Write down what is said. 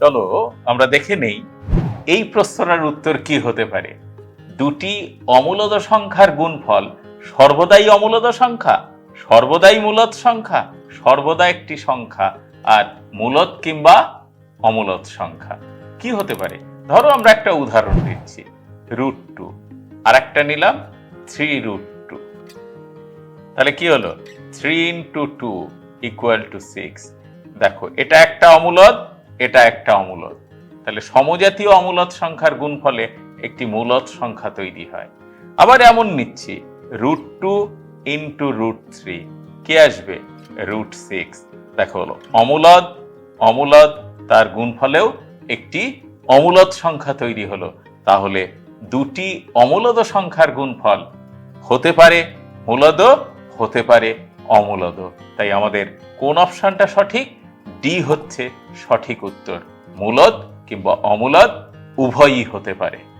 চলো, আমরা দেখে নেই, এই প্রশ্নটার উত্তর কি হতে পারে? দুটি অমূলদ সংখ্যার গুণফল সর্বদাই অমূলদ সংখ্যা, সর্বদাই মূলদ সংখ্যা, সর্বদা একটি সংখ্যা, আর মূলদ কিংবা অমূলদ সংখ্যা। কি হতে পারে? ধরো আমরা একটা উদাহরণ দিচ্ছি, রুট টু, আর একটা নিলাম থ্রি রুট টু। তাহলে কি হলো? Three into two equal to six. দেখো, এটা একটা অমূলদ এটা একটা অমূলদ তাহলে সমজাতীয় অমূলত সংখ্যার গুণফলে একটি মূলত সংখ্যা তৈরি হয়। আবার এমন নিচ্ছি root two into root three কে আসবে? রুট সিক্স দেখো হলো, অমূলদ অমূলদ, তার গুণফলেও একটি অমূলদ সংখ্যা তৈরি হলো। তাহলে দুটি অমূলদ সংখ্যার গুণফল হতে পারে মূলদ হতে পারে অমূলদ তাই আমাদের কোন অপশনটা সঠিক? ডি হচ্ছে সঠিক উত্তর। মূলত কিংবা অমূলদ উভয়ই হতে পারে।